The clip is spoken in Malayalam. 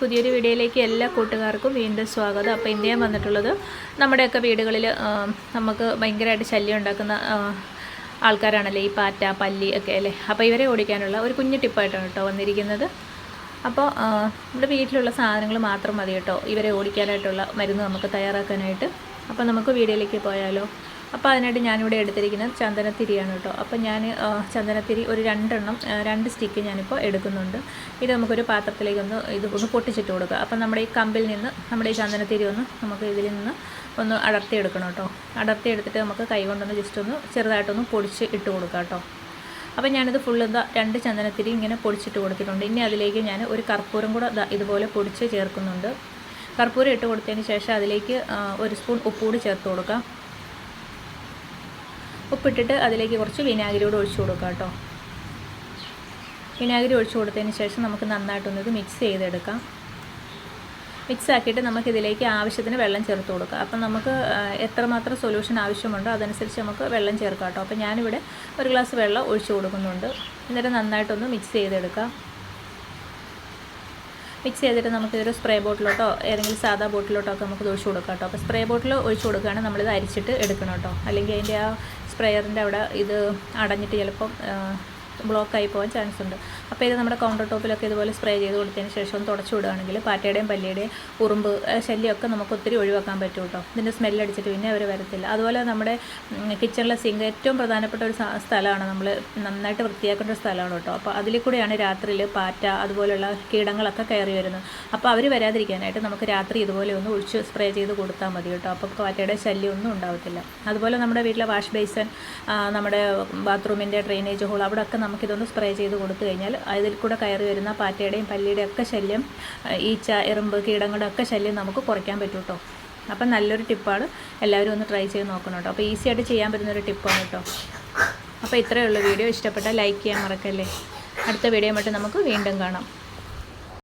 പുതിയൊരു വീഡിയോയിലേക്ക് എല്ലാ കൂട്ടുകാർക്കും വീണ്ടും സ്വാഗതം. അപ്പോൾ ഞാൻ വന്നിട്ടുള്ളത് നമ്മുടെയൊക്കെ വീടുകളിൽ നമുക്ക് ഭയങ്കരമായിട്ട് ശല്യം ഉണ്ടാക്കുന്ന ആൾക്കാരാണല്ലേ ഈ പാറ്റ പല്ലി ഒക്കെ അല്ലേ? അപ്പോൾ ഇവരെ ഓടിക്കാനുള്ള ഒരു കുഞ്ഞു ടിപ്പായിട്ടാണ് കേട്ടോ വന്നിരിക്കുന്നത്. അപ്പോൾ നമ്മുടെ വീട്ടിലുള്ള സാധനങ്ങൾ മാത്രം മതി കേട്ടോ. ഇവരെ ഓടിക്കാനായിട്ടുള്ള മരുന്ന് നമുക്ക് തയ്യാറാക്കാനായിട്ട്. അപ്പോൾ നമുക്ക് വീഡിയോയിലേക്ക് പോയാലോ. അപ്പോൾ അതിനായിട്ട് ഞാനിവിടെ എടുത്തിരിക്കുന്നത് ചന്ദനത്തിരിയാണ് കേട്ടോ. അപ്പോൾ ഞാൻ ചന്ദനത്തിരി ഒരു രണ്ടെണ്ണം രണ്ട് സ്റ്റിക്ക് ഞാനിപ്പോൾ എടുക്കുന്നുണ്ട്. ഇത് നമുക്കൊരു പാത്രത്തിലേക്ക് ഒന്ന് ഇത് ഒന്ന് പൊട്ടിച്ചിട്ട് കൊടുക്കുക. അപ്പം നമ്മുടെ ഈ കമ്പിൽ നിന്ന് നമ്മുടെ ഈ ചന്ദനത്തിരി ഒന്ന് നമുക്ക് ഇതിൽ നിന്ന് ഒന്ന് അടർത്തി എടുക്കണം കേട്ടോ. അടർത്തി എടുത്തിട്ട് നമുക്ക് കൈ കൊണ്ടൊന്ന് ജസ്റ്റ് ഒന്ന് ചെറുതായിട്ടൊന്ന് പൊടിച്ച് ഇട്ട് കൊടുക്കുക കേട്ടോ. അപ്പോൾ ഞാനിത് ഫുള്ള് എന്താ രണ്ട് ചന്ദനത്തിരി ഇങ്ങനെ പൊടിച്ചിട്ട് കൊടുത്തിട്ടുണ്ട്. ഇനി അതിലേക്ക് ഞാൻ ഒരു കർപ്പൂരം കൂടെ ഇതുപോലെ പൊടിച്ച് ചേർക്കുന്നുണ്ട്. കർപ്പൂരം ഇട്ട് കൊടുത്തതിന് ശേഷം അതിലേക്ക് ഒരു സ്പൂൺ ഉപ്പ് കൂടി ചേർത്ത് കൊടുക്കാം. ഉപ്പിട്ടിട്ട് അതിലേക്ക് കുറച്ച് വിനാഗിരി കൂടെ ഒഴിച്ചു കൊടുക്കാം കേട്ടോ. വിനാഗിരി ഒഴിച്ചു കൊടുത്തതിന് ശേഷം നമുക്ക് നന്നായിട്ടൊന്ന് മിക്സ് ചെയ്തെടുക്കാം. മിക്സ് ആക്കിയിട്ട് നമുക്കിതിലേക്ക് ആവശ്യത്തിന് വെള്ളം ചേർത്ത് കൊടുക്കുക അപ്പം നമുക്ക് എത്രമാത്രം സൊല്യൂഷൻ ആവശ്യമുണ്ടോ അതനുസരിച്ച് നമുക്ക് വെള്ളം ചേർക്കാം കേട്ടോ. അപ്പോൾ ഞാനിവിടെ ഒരു ഗ്ലാസ് വെള്ളം ഒഴിച്ചു കൊടുക്കുന്നുണ്ട്. എന്നിട്ട് നന്നായിട്ടൊന്ന് മിക്സ് ചെയ്തെടുക്കാം. മിക്സ് ചെയ്തിട്ട് നമുക്ക് ഇതൊരു സ്പ്രേ ബോട്ടിലോട്ടോ ഏതെങ്കിലും സാധാ ബോട്ടിലോട്ടോ ഒക്കെ നമുക്ക് ഒഴിച്ചു കൊടുക്കാം കേട്ടോ. അപ്പോൾ സ്പ്രേ ബോട്ടിൽ ഒഴിച്ചു കൊടുക്കുകയാണെങ്കിൽ നമ്മളിത് അരിച്ചിട്ട് എടുക്കണം കേട്ടോ. അല്ലെങ്കിൽ അതിന്റെ ആ സ്പ്രേയറിന്റെ അവിടെ ഇത് അടഞ്ഞിട്ട് ചിലപ്പം ബ്ലോക്കായി പോകാൻ ചാൻസ് ഉണ്ട്. അപ്പോൾ ഇത് നമ്മുടെ കൗണ്ടർ ടോപ്പിലൊക്കെ ഇതുപോലെ സ്പ്രേ ചെയ്ത് കൊടുത്തതിന് ശേഷം ഒന്ന് തുടച്ചു വിടുകയാണെങ്കിൽ പാറ്റയുടെയും പല്ലിയുടെയും ഉറുമ്പ് ശല്യമൊക്കെ നമുക്ക് ഒത്തിരി ഒഴിവാക്കാൻ പറ്റും കേട്ടോ. ഇതിന്റെ സ്മെല്ലടിച്ചിട്ട് പിന്നെ അവർ വരത്തില്ല. അതുപോലെ നമ്മുടെ കിച്ചണിലെ സിങ്ക് ഏറ്റവും പ്രധാനപ്പെട്ട ഒരു സ്ഥലമാണ് നമ്മൾ നന്നായിട്ട് വൃത്തിയാക്കേണ്ട ഒരു സ്ഥലമാണ് കേട്ടോ. അപ്പോൾ അതിൽ കൂടെയാണ് രാത്രിയിൽ പാറ്റ അതുപോലുള്ള കീടങ്ങളൊക്കെ കയറി വരുന്നത്. അപ്പോൾ അവർ വരാതിരിക്കാനായിട്ട് നമുക്ക് രാത്രി ഇതുപോലെ ഒന്ന് ഒഴിച്ച് സ്പ്രേ ചെയ്ത് കൊടുത്താൽ മതി കേട്ടോ. അപ്പോൾ പാറ്റയുടെ ശല്യം ഒന്നും ഉണ്ടാവത്തില്ല. അതുപോലെ നമ്മുടെ വീട്ടിലെ വാഷ് ബേസൻ നമ്മുടെ ബാത്റൂമിന്റെ ഡ്രെയിനേജ് ഹോൾ അവിടെ ഒക്കെ നമുക്കിതൊന്ന് സ്പ്രേ ചെയ്ത് കൊടുത്തു കഴിഞ്ഞാൽ അതിൽ കൂടെ കയറി വരുന്ന പാറ്റയുടെയും പല്ലിയുടെയും ഒക്കെ ശല്യം ഈച്ച എറുമ്പ് കീടങ്ങളുടെ ഒക്കെ ശല്യം നമുക്ക് കുറയ്ക്കാൻ പറ്റും കേട്ടോ അപ്പം നല്ലൊരു ടിപ്പാണ് എല്ലാവരും ഒന്ന് ട്രൈ ചെയ്ത് നോക്കണം കേട്ടോ അപ്പോൾ ഈസി ആയിട്ട് ചെയ്യാൻ പറ്റുന്നൊരു ടിപ്പാണ് കേട്ടോ അപ്പോൾ ഇത്രയേ ഉള്ളൂ. വീഡിയോ ഇഷ്ടപ്പെട്ടാൽ ലൈക്ക് ചെയ്യാൻ മറക്കല്ലേ? അടുത്ത വീഡിയോ മറ്റും നമുക്ക് വീണ്ടും കാണാം.